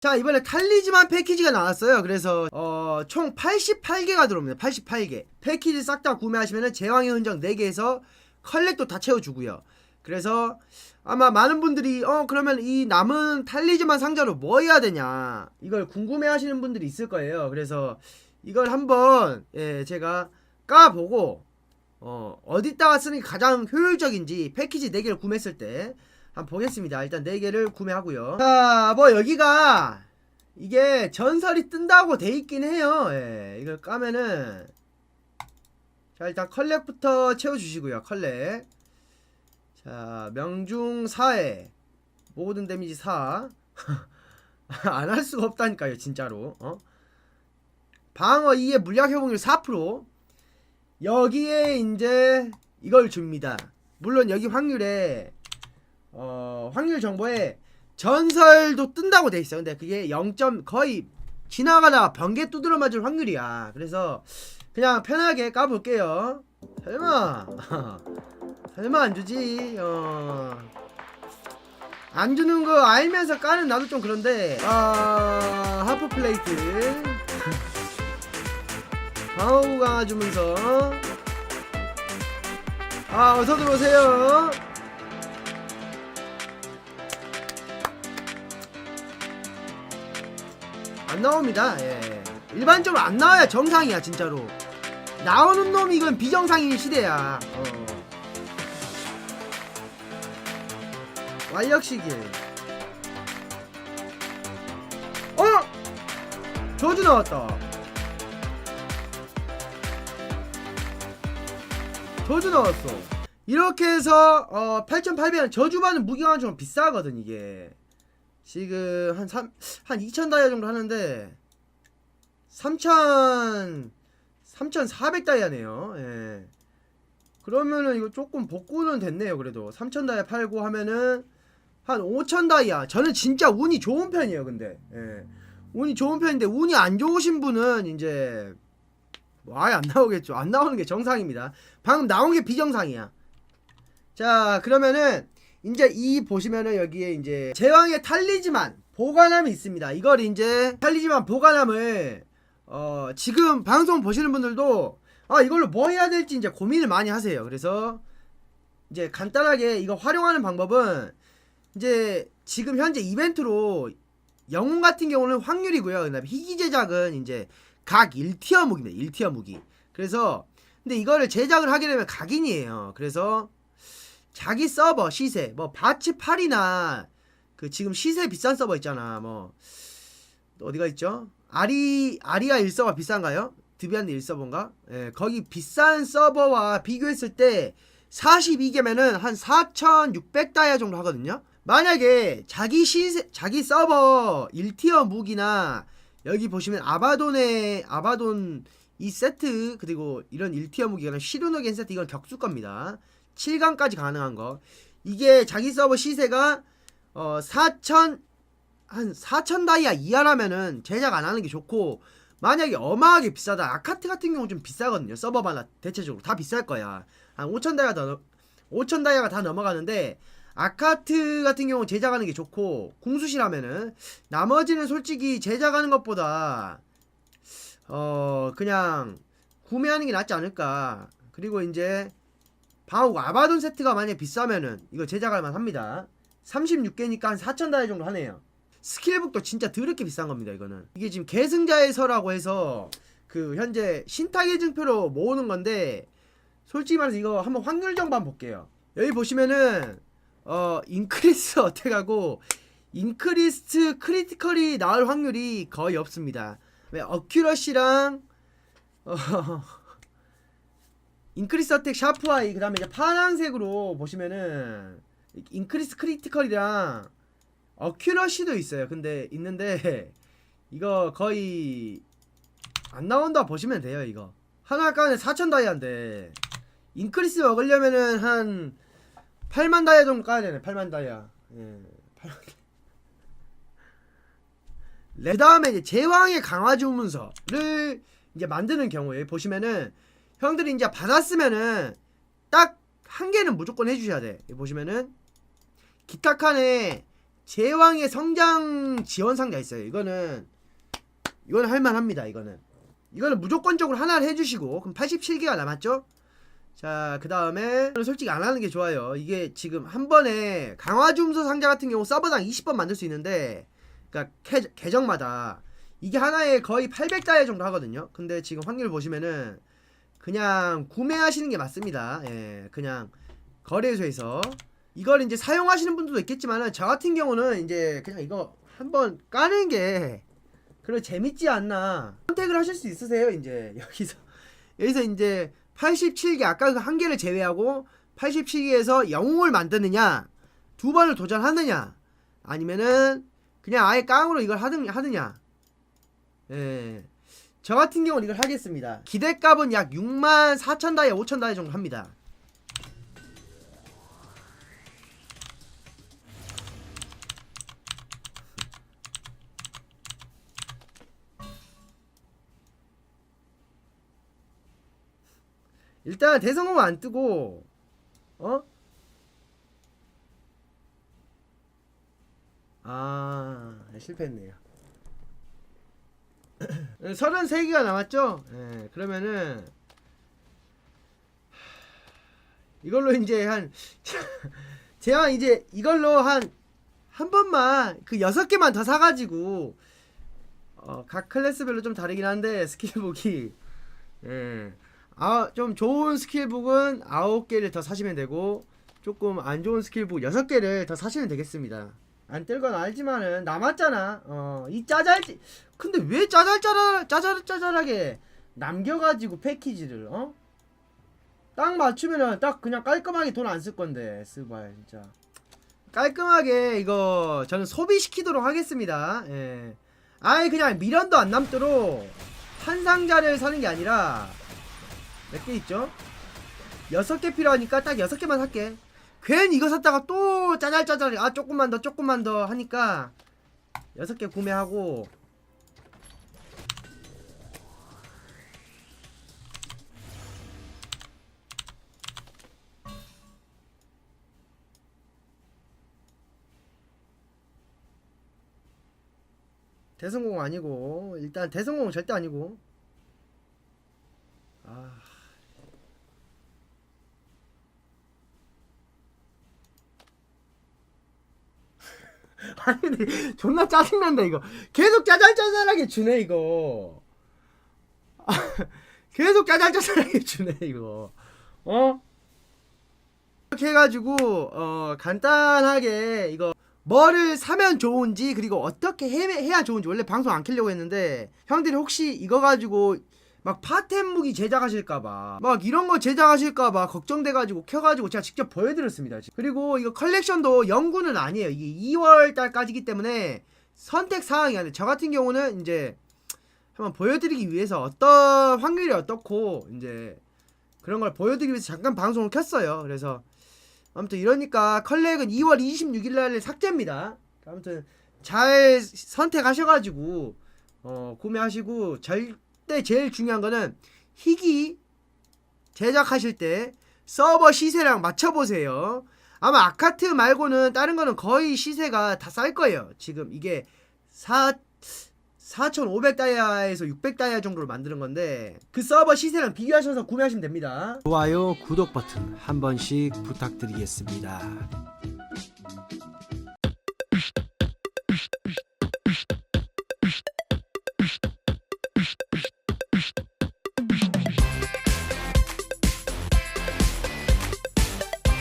자 이번에 탈리지만 패키지가 나왔어요. 그래서 어, 총 88개가 들어옵니다. 88개. 패키지 싹 다 구매하시면은 제왕의 흔적 4개에서 컬렉도 다 채워주고요. 그래서 아마 많은 분들이 어 그러면 이 남은 탈리지만 상자로 뭐 해야 되냐? 이걸 궁금해 하시는 분들이 있을 거예요. 그래서 이걸 한번 예, 제가 까보고 어, 어디다가 쓰는 게 가장 효율적인지 패키지 4개를 구매했을 때 한번 보겠습니다. 일단 4개를 구매하고요. 자, 뭐 여기가 이게 전설이 뜬다고 돼 있긴 해요. 예, 이걸 까면은 자, 일단 컬렉부터 채워주시고요. 컬렉. 자, 명중 4에 모든 데미지 4. 안 할 수가 없다니까요, 진짜로. 어? 방어 2에 물약 회복률 4%. 여기에 이제 이걸 줍니다. 물론 여기 확률에 어 확률 정보에 전설도 뜬다고 돼 있어요. 근데 그게 0. 거의 지나가다가 번개 두드러 맞을 확률이야. 그래서 그냥 편하게 까볼게요. 설마 설마 안 주지? 어. 안 주는 거 알면서 까는 나도 좀 그런데 아 하프 플레이트 방어구 강화 주면서 아 어서 들어오세요 안 나옵니다. 예. 일반적으로 안 나와야 정상이야 진짜로. 나오는 놈이 이건 비정상인 시대야. 어. 완력시계 어? 저주 나왔다. 저주 나왔어. 이렇게 해서 어 8,800원. 저주받은 좀 비싸거든 이게. 지금 한 3, 한2,000 다이아 정도 하는데 3,000 3,400 다이아네요. 예. 그러면은 이거 조금 복구는 됐네요. 그래도 3,000 다이아 팔고 하면은 한5,000 다이아. 저는 진짜 운이 좋은 편이에요. 근데 예. 운이 좋은 편인데 운이 안 좋으신 분은 이제 뭐 아예 안 나오겠죠. 안 나오는 게 정상입니다. 방금 나온 게 비정상이야. 자, 그러면은 이제 이 보시면은 여기에 이제 제왕의 탈리지만 보관함이 있습니다. 이걸 이제 탈리지만 보관함을 어 지금 방송 보시는 분들도 아 이걸로 뭐 해야 될지 이제 고민을 많이 하세요. 그래서 이제 간단하게 이거 활용하는 방법은 이제 지금 현재 이벤트로 영웅 같은 경우는 확률이고요. 그다음에 희귀 제작은 이제 각 1티어 무기입니다. 1티어 무기. 그래서 근데 이거를 제작을 하게 되면 각인이에요. 그래서 자기 서버 시세 뭐 바치 8이나 그 지금 시세 비싼 서버 있잖아. 뭐 어디가 있죠? 아리 아리아 1서버 비싼가요? 드비안드 1서버인가? 예, 거기 비싼 서버와 비교했을 때 42개면은 한 4,600다이아 정도 하거든요. 만약에 자기 시세 자기 서버 1티어 무기나 여기 보시면 아바돈의 아바돈 이 세트 그리고 이런 1티어 무기가 시루노겐 세트 이건 격수 겁니다. 7강까지 가능한 거. 이게 자기 서버 시세가 어 4천 한 4천 다이아 이하라면은 제작 안 하는 게 좋고 만약에 어마하게 비싸다. 아카트 같은 경우 좀 비싸거든요. 서버마다 대체적으로 다 비쌀 거야. 한 5천 다이아 더 5천 다이아가 다 넘어가는데 아카트 같은 경우 제작하는 게 좋고 궁수시라면은 나머지는 솔직히 제작하는 것보다 어 그냥 구매하는 게 낫지 않을까. 그리고 이제 방어구 아바돈 세트가 만약에 비싸면은 이거 제작할 만합니다 36개니까 한 4천 다이 정도 하네요. 스킬북도 진짜 드럽게 비싼 겁니다 이거는. 이게 지금 계승자의 서라고 해서 그 현재 신탁의 증표로 모으는 건데 솔직히 말해서 이거 한번 확률 정보 한번 볼게요. 여기 보시면은 어 인크리스 어택하고 인크리스트 크리티컬이 나올 확률이 거의 없습니다. 왜? 어큐러시랑 어 인크리스 어택 샤프아이 그 다음에 이제 파란색으로 보시면은 인크리스 크리티컬이랑 어큐러시도 있어요. 근데 있는데 이거 거의 안 나온다 보시면 돼요 이거. 하나 가운데 4천 다이아인데 인크리스 먹으려면은 한 8만 다이아 정도 까야 되네 8만 다이아. 예 8만 그 다음에 이제 제왕의 강화 주문서를 이제 만드는 경우에 보시면은 형들이 이제 받았으면은 딱 한 개는 무조건 해주셔야 돼. 보시면은 기타 칸에 제왕의 성장 지원 상자 있어요. 이거는 이거는 할만합니다. 이거는 이거는 무조건적으로 하나를 해주시고 그럼 87개가 남았죠? 자, 그 다음에 솔직히 안 하는 게 좋아요. 이게 지금 한 번에 강화 줌소 상자 같은 경우 서버당 20번 만들 수 있는데, 그러니까 계, 계정마다 이게 하나에 거의 800달러 정도 하거든요. 근데 지금 확률 보시면은 그냥 구매하시는 게 맞습니다. 예, 그냥 거래소에서 이걸 이제 사용하시는 분들도 있겠지만은 저 같은 경우는 이제 그냥 이거 한번 까는 게 그래 재밌지 않나 선택을 하실 수 있으세요? 이제 여기서 여기서 이제 87개 아까 그 한 개를 제외하고 87개에서 영웅을 만드느냐 두 번을 도전하느냐 아니면은 그냥 아예 깡으로 이걸 하느냐. 예. 저 같은 경우는 이걸 하겠습니다. 기대값은 약 6만 4천 다이 5천 다이 정도 합니다 일단 대성공 안 뜨고 어? 아 실패했네요 33개가 남았죠? 예, 그러면은 이걸로 이제 한 제가 이제 이걸로 한 한 번만 그 여섯 개만 더 사가지고 어, 각 클래스별로 좀 다르긴 한데 스킬북이 예. 아, 좀 좋은 스킬북은 9개를 더 사시면 되고 조금 안 좋은 스킬북 6개를 더 사시면 되겠습니다. 안 뜰건 알지만은 남았잖아. 어, 이 짜잘지. 근데 왜 짜잘짜잘 짜잘짜잘하게 남겨 가지고 패키지를 어? 딱 맞추면은 딱 그냥 깔끔하게 돈 안 쓸 건데 쓰발 진짜 깔끔하게 이거 저는 소비시키도록 하겠습니다. 예. 아예 그냥 미련도 안 남도록 한 상자를 사는 게 아니라 몇 개 있죠? 여섯 개 필요하니까 딱 여섯 개만 살게. 괜히 이거 샀다가 또 짜잘짜잘 아 조금만 더 조금만 더 하니까 여섯 개 구매하고 대성공 아니고 일단 대성공 절대 아니고 아니 존나 짜증난다 이거. 계속 짜잘짜잘하게 주네 이거. 아, 계속 짜잘짜잘하게 주네 이거. 어? 이렇게 해가지고 어 간단하게 이거 뭐를 사면 좋은지 그리고 어떻게 해, 해야 좋은지 원래 방송 안 켜려고 했는데 형들이 혹시 이거 가지고 막 파템 무기 제작하실까봐 막 이런 거 제작하실까봐 걱정돼가지고 켜가지고 제가 직접 보여드렸습니다. 그리고 이거 컬렉션도 영구는 아니에요. 이게 2월 달까지기 때문에 선택 사항이 아니에요. 저 같은 경우는 이제 한번 보여드리기 위해서 어떤 확률이 어떻고 이제 그런 걸 보여드리기 위해서 잠깐 방송을 켰어요. 그래서 아무튼 이러니까 컬렉은 2월 26일 날 삭제입니다. 아무튼 잘 선택하셔가지고 어 구매하시고 절 대 제일 중요한 거는 희귀 제작하실 때 서버 시세랑 맞춰보세요. 아마 아카트 말고는 다른 거는 거의 시세가 다 쌀 거예요. 지금 이게 4 4,500다이아에서 600다이아 정도로 만드는 건데 그 서버 시세랑 비교하셔서 구매하시면 됩니다. 좋아요, 구독 버튼 한 번씩 부탁드리겠습니다.